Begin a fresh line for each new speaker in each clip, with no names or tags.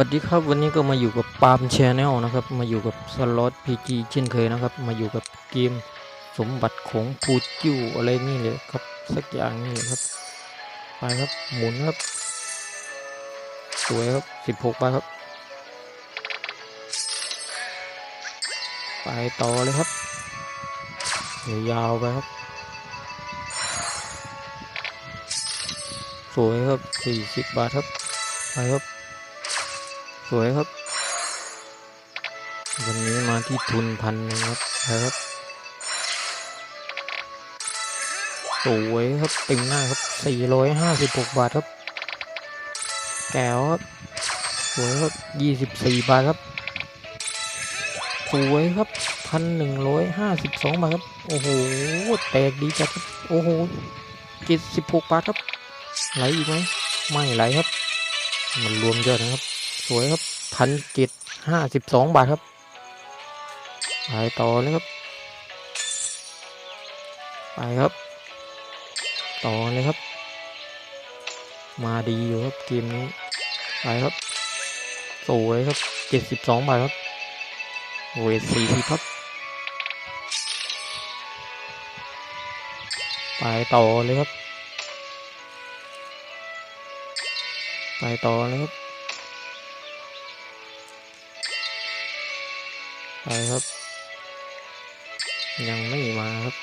วัสดีครับวันนี้ก็มาอยู่กับปาล์มชแนลนะครับ มาอยู่กับสล็อตพีจีเช่นเคยนะครับ มาอยู่กับเกมสมบัติของปูจิ้วอะไรนี่เลยครับ สักอย่างนี่เลยครับ ไปครับหมุนครับ สวยครับสิบหกใบครับ ไปต่อเลยครับยาวไปครับ สวยครับสี่สิบบาทครับไปครับ สวยครับ วันนี้มาที่ทุนพันนึงครับครับ สวยครับเต็มหน้าครับสี่ร้อยห้าสิบหกบาทครับ แก้วครับ สวยครับยี่สิบสี่บาทครับ สวยครับพันหนึ่งร้อยห้าสิบสองบาทครับ โอ้โห แตกดีจัดครับ โอ้โหเจ็ดสิบหกบาทครับ ไหลอีกไหมไม่ไหลครับ มันรวมยอดนะครับ สวยครับพันเจ็ดห้าสิบสองบาทครับไปต่อเลยครับ ไปครับ ต่อเลยครับ มาดีอยู่ครับเกมนี้ไปครับสวยครับเจ็ดสิบสองบาทครับเวทสี่สิบครับไปต่อเลยครับ ไปต่อเลยครับ ไปครับ ยังไม่มาครับ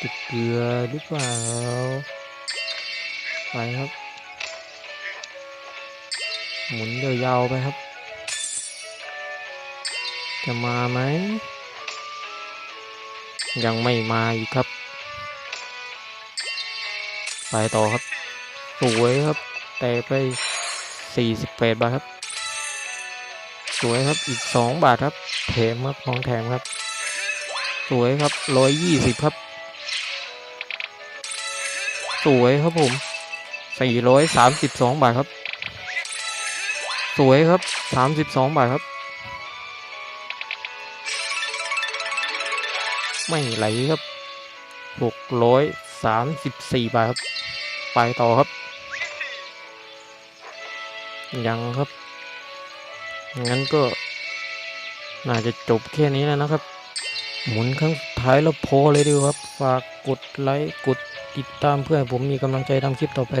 ติดเกลือหรือเปล่า ไปครับ หมุนยาวๆไปครับ จะมาไหม ยังไม่มาอีกครับ ไปต่อครับ สวยครับ แต่ไป 48 บาทครับ สวยครับอีก 2 บาทครับ แถมครับของแถมครับ สวยครับ120ครับ สวยครับผม432บาทครับ สวยครับ32บาทครับ ไม่ไหลครับ634บาทครับ ไปต่อครับ ยังครับ งั้นก็ น่าจะจบแค่นี้แล้วนะครับ หมุนครั้งสุดท้ายแล้วพอเลยดีครับ ฝากกดไลค์ กดติดตามเพื่อให้ผมมีกำลังใจทำคลิปต่อไป